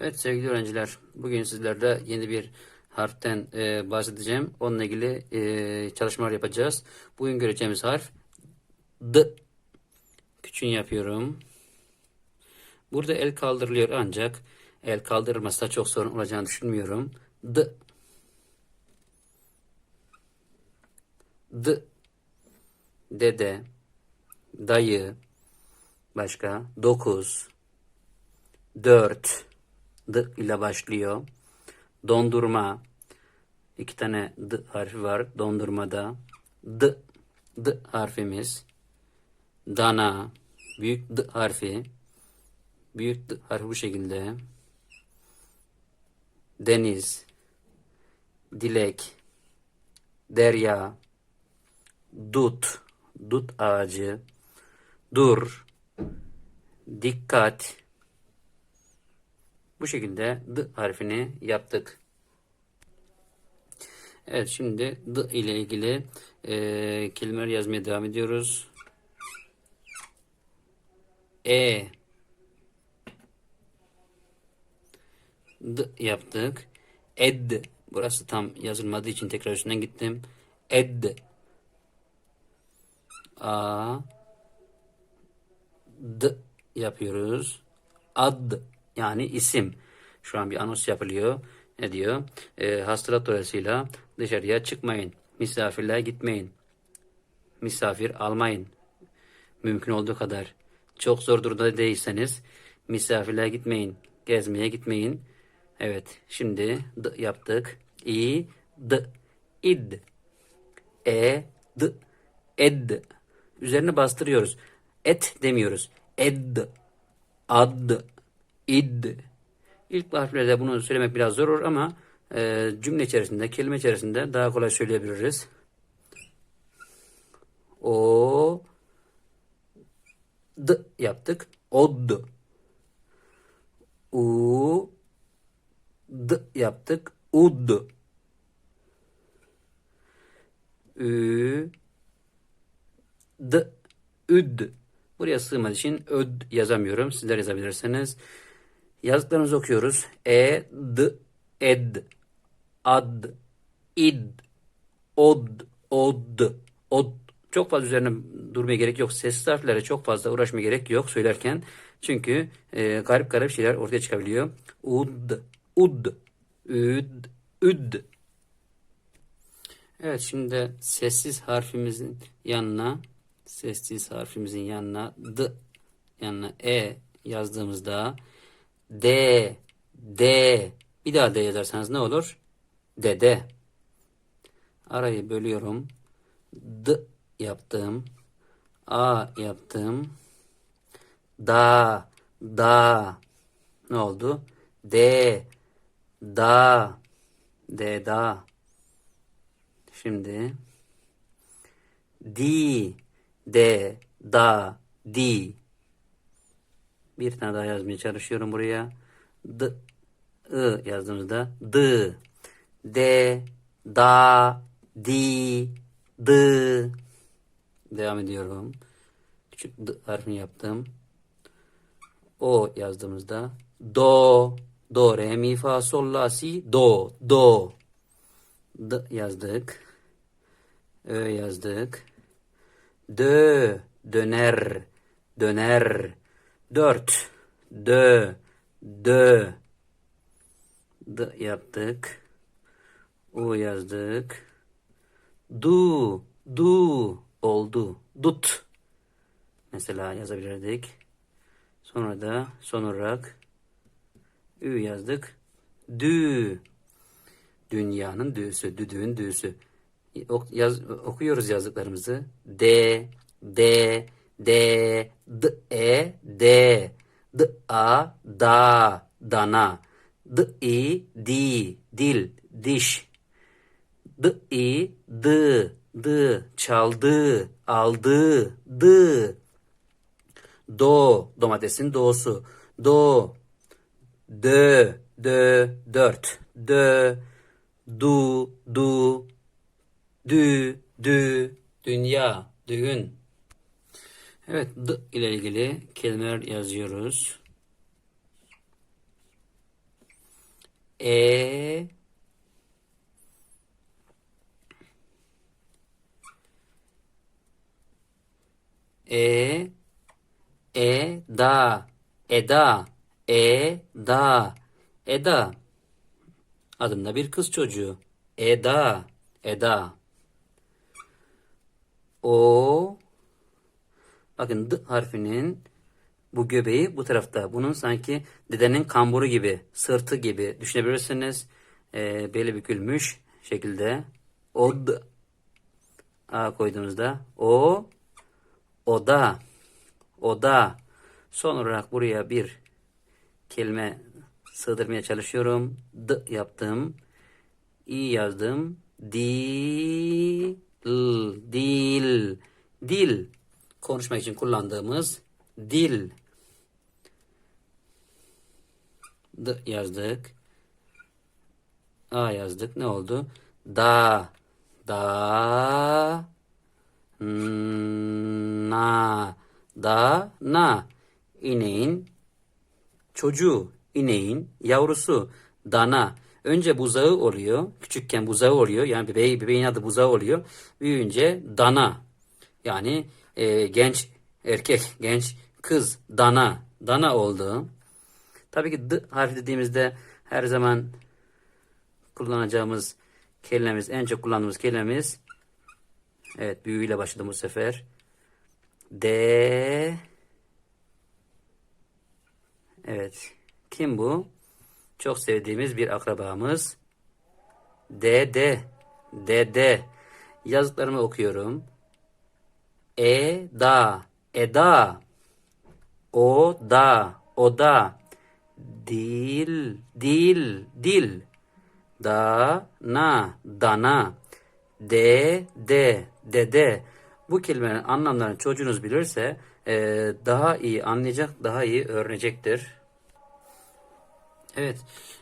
Evet sevgili öğrenciler, bugün sizlerle yeni bir harften e, bahsedeceğim. Onunla ilgili e, çalışmalar yapacağız. Bugün göreceğimiz harf D. Küçüğünü yapıyorum. Burada el kaldırılıyor ancak el kaldırılması da çok sorun olacağını düşünmüyorum. D. D. Dede. Dayı. Başka. Dokuz. Dört. D ile başlıyor. Dondurma. İki tane D harfi var dondurmada. D. D harfimiz. Dana. Büyük D harfi. Büyük D harfi bu şekilde. Deniz. Dilek. Derya. Dut. Dut ağacı. Dur. Dikkat. Bu şekilde D harfini yaptık. Evet şimdi D ile ilgili e, kelimeler yazmaya devam ediyoruz. E D yaptık. Ed. Burası tam yazılmadığı için tekrar üstünden gittim. Ed. A D yapıyoruz. Ad yani isim. Şu an bir anons yapılıyor. Ne diyor? E, hastalık dolayısıyla dışarıya çıkmayın. Misafirliğe gitmeyin. Misafir almayın. Mümkün olduğu kadar. Çok zor durumda değilseniz misafirliğe gitmeyin. Gezmeye gitmeyin. Evet. Şimdi d yaptık. İ d id e d ed üzerine bastırıyoruz. Et demiyoruz. Ed ad id. İlk harflerde bunu söylemek biraz zor olur ama e, cümle içerisinde, kelime içerisinde daha kolay söyleyebiliriz. O d yaptık. Od. U d yaptık. Ud. Ü d üd. Buraya sığmadığı için öd yazamıyorum. Sizler yazabilirsiniz. Yazdıklarımızı okuyoruz. E, d, ed, ad, id, od, od, od. Çok fazla üzerine durmaya gerek yok. Sesli harflere çok fazla uğraşmaya gerek yok söylerken. Çünkü e, garip garip şeyler ortaya çıkabiliyor. Ud, ud, üd, üd. Evet şimdi sessiz harfimizin yanına sessiz harfimizin yanına d yanına e yazdığımızda d d bir daha d yazarsanız ne olur? Dede. Arayı bölüyorum. D yaptım. A yaptım. Da da ne oldu? D da D da Şimdi di de da di bir tane daha yazmaya çalışıyorum buraya. D ı yazdığımızda d de da di d devam ediyorum. Küçük d harfini yaptım. O yazdığımızda do do re mi fa sol la si do do d yazdık. Ö yazdık. Dö, döner, döner. Dört, dö, dö. D yaptık. U yazdık. Du, du oldu. Dut. Mesela yazabilirdik. Sonra da son olarak ü yazdık. Dü. Dünyanın düğüsü, düdüğün düğüsü ok, yaz, okuyoruz yazdıklarımızı. D, D, D, D, E, D, D, A, Da, Dana, D, I, Di, Dil, Diş, D, I, D, D, Çaldı, Aldı, D, Do, domatesin doğusu, Do, Dö, Dö, Dört, Dö, Du, Du, Dü, dü, dünya, düğün. Evet, d ile ilgili kelimeler yazıyoruz. E E Eda Eda Eda Eda adında bir kız çocuğu. Eda Eda O Bakın D harfinin bu göbeği bu tarafta. Bunun sanki dedenin kamburu gibi, sırtı gibi düşünebilirsiniz. Ee, beli bükülmüş şekilde. Od A koyduğumuzda o oda oda son olarak buraya bir kelime sığdırmaya çalışıyorum. D yaptım. İ yazdım. Dil dil dil konuşmak için kullandığımız dil. D yazdık. A yazdık. Ne oldu? Da. Da. Na. Da. Na. İneğin çocuğu. ineğin yavrusu. Dana. Önce buzağı oluyor. Küçükken buzağı oluyor. Yani bebeği, bebeğin adı buzağı oluyor. Büyüyünce dana. Yani e, genç erkek, genç kız, dana, dana oldu. Tabii ki d harfi dediğimizde her zaman kullanacağımız kelimemiz, en çok kullandığımız kelimemiz evet büyüyle başladım bu sefer. D Evet. Kim bu? Çok sevdiğimiz bir akrabamız. Dede. Dede. Yazdıklarımı okuyorum. Eda, Eda, o da, o da, dil, dil, dil, da, na, dana, de, de, dede. Bu kelimelerin anlamlarını çocuğunuz bilirse e, daha iyi anlayacak, daha iyi öğrenecektir. Evet,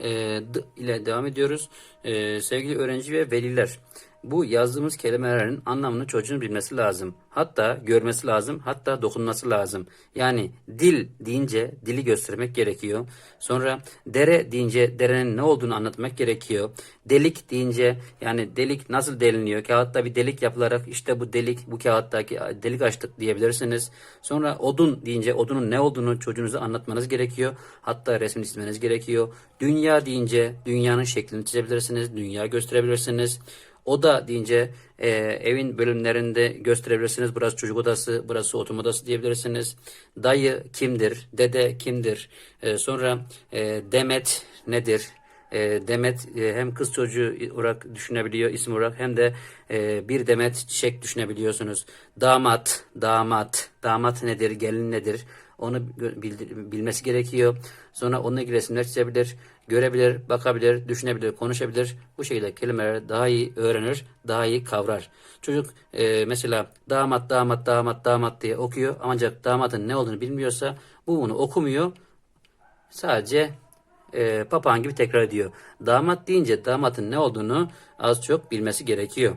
e, ile devam ediyoruz. E, sevgili öğrenci ve veliler, bu yazdığımız kelimelerin anlamını çocuğun bilmesi lazım. Hatta görmesi lazım, hatta dokunması lazım. Yani dil deyince dili göstermek gerekiyor. Sonra dere deyince derenin ne olduğunu anlatmak gerekiyor. Delik deyince yani delik nasıl deliniyor? Kağıtta bir delik yapılarak işte bu delik bu kağıttaki delik açtık diyebilirsiniz. Sonra odun deyince odunun ne olduğunu çocuğunuza anlatmanız gerekiyor. Hatta resmini çizmeniz gerekiyor. Dünya deyince dünyanın şeklini çizebilirsiniz. Dünya gösterebilirsiniz. Oda deyince e, evin bölümlerinde gösterebilirsiniz. Burası çocuk odası, burası oturma odası diyebilirsiniz. Dayı kimdir? Dede kimdir? E, sonra e, Demet nedir? E, Demet e, hem kız çocuğu olarak düşünebiliyor isim olarak hem de e, bir demet çiçek düşünebiliyorsunuz. Damat, damat, damat nedir? Gelin nedir? Onu bilmesi gerekiyor. Sonra onunla ilgili resimler çizebilir, görebilir, bakabilir, düşünebilir, konuşabilir. Bu şekilde kelimeleri daha iyi öğrenir, daha iyi kavrar. Çocuk e, mesela damat, damat, damat, damat diye okuyor. Ancak damatın ne olduğunu bilmiyorsa bu bunu okumuyor. Sadece e, papağan gibi tekrar ediyor. Damat deyince damatın ne olduğunu az çok bilmesi gerekiyor.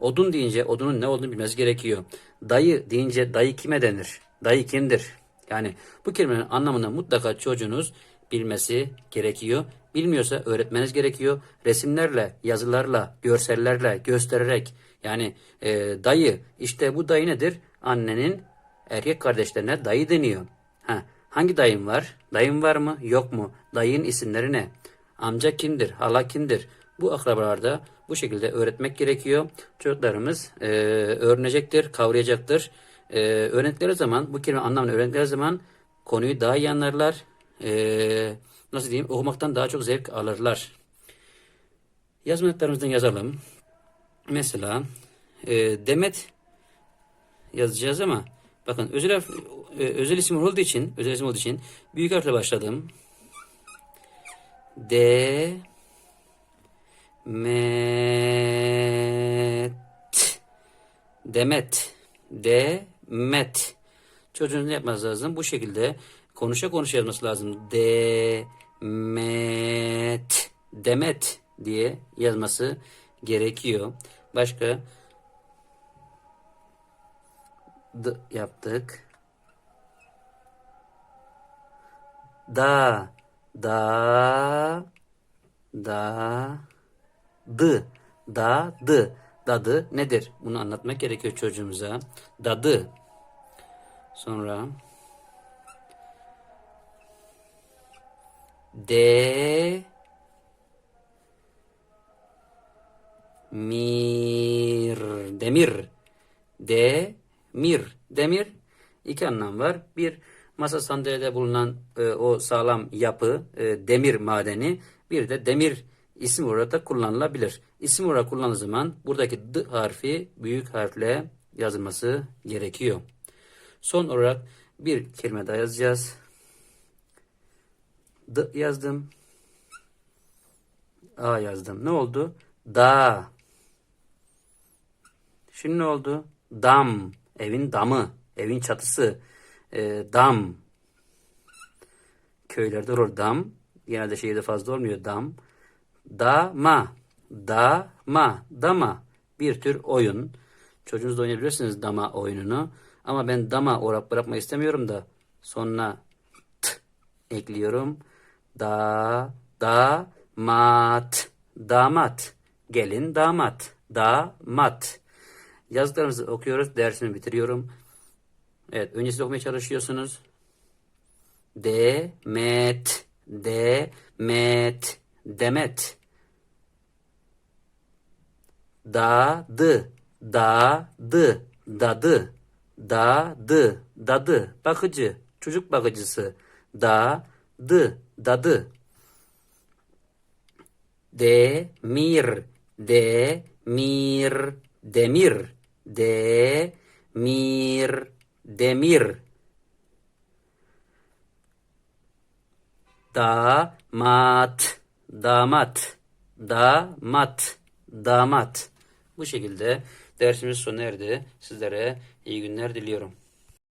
Odun deyince odunun ne olduğunu bilmesi gerekiyor. Dayı deyince dayı kime denir? Dayı kimdir? Yani bu kelimenin anlamını mutlaka çocuğunuz bilmesi gerekiyor. Bilmiyorsa öğretmeniz gerekiyor. Resimlerle, yazılarla, görsellerle göstererek yani e, dayı işte bu dayı nedir? Annenin erkek kardeşlerine dayı deniyor. Ha, hangi dayım var? Dayım var mı? Yok mu? Dayın isimleri ne? Amca kimdir? Hala kimdir? Bu akrabalarda bu şekilde öğretmek gerekiyor. Çocuklarımız e, öğrenecektir, kavrayacaktır e, öğrendikleri zaman bu kelime anlamını öğrendikleri zaman konuyu daha iyi anlarlar. E, nasıl diyeyim okumaktan daha çok zevk alırlar. Yazmadıklarımızdan yazalım. Mesela e, Demet yazacağız ama bakın özel harf, e, özel isim olduğu için özel isim olduğu için büyük harfle başladım. D Met Demet D met. Çocuğun ne yapması lazım? Bu şekilde konuşa konuşa yazması lazım. De met demet diye yazması gerekiyor. Başka d yaptık. Da da Da dı da dı dadı nedir? Bunu anlatmak gerekiyor çocuğumuza. Dadı. Sonra? De mir. Demir. Demir demir. İki anlam var. Bir masa sandalyede bulunan e, o sağlam yapı e, demir madeni. Bir de demir isim olarak da kullanılabilir. İsim olarak kullanılan zaman buradaki d harfi büyük harfle yazılması gerekiyor. Son olarak bir kelime daha yazacağız. D yazdım. A yazdım. Ne oldu? Da. Şimdi ne oldu? Dam. Evin damı. Evin çatısı. Ee, dam. Köylerde olur dam. Genelde şehirde fazla olmuyor dam. Dama. Dama. Dama. Bir tür oyun. Çocuğunuzla oynayabilirsiniz dama oyununu. Ama ben dama olarak bırakmak istemiyorum da sonuna t ekliyorum. Da, da, mat, damat. Gelin damat, damat. Yazdıklarımızı okuyoruz, dersimi bitiriyorum. Evet, öncesinde okumaya çalışıyorsunuz. Demet, demet, demet. Dadı, dadı, dadı, dadı, dadı. Bakıcı, çocuk bakıcısı. Dadı, dadı. Demir, demir, demir, demir, demir. Damat, damat, damat, damat. Bu şekilde dersimiz sona erdi. Sizlere iyi günler diliyorum.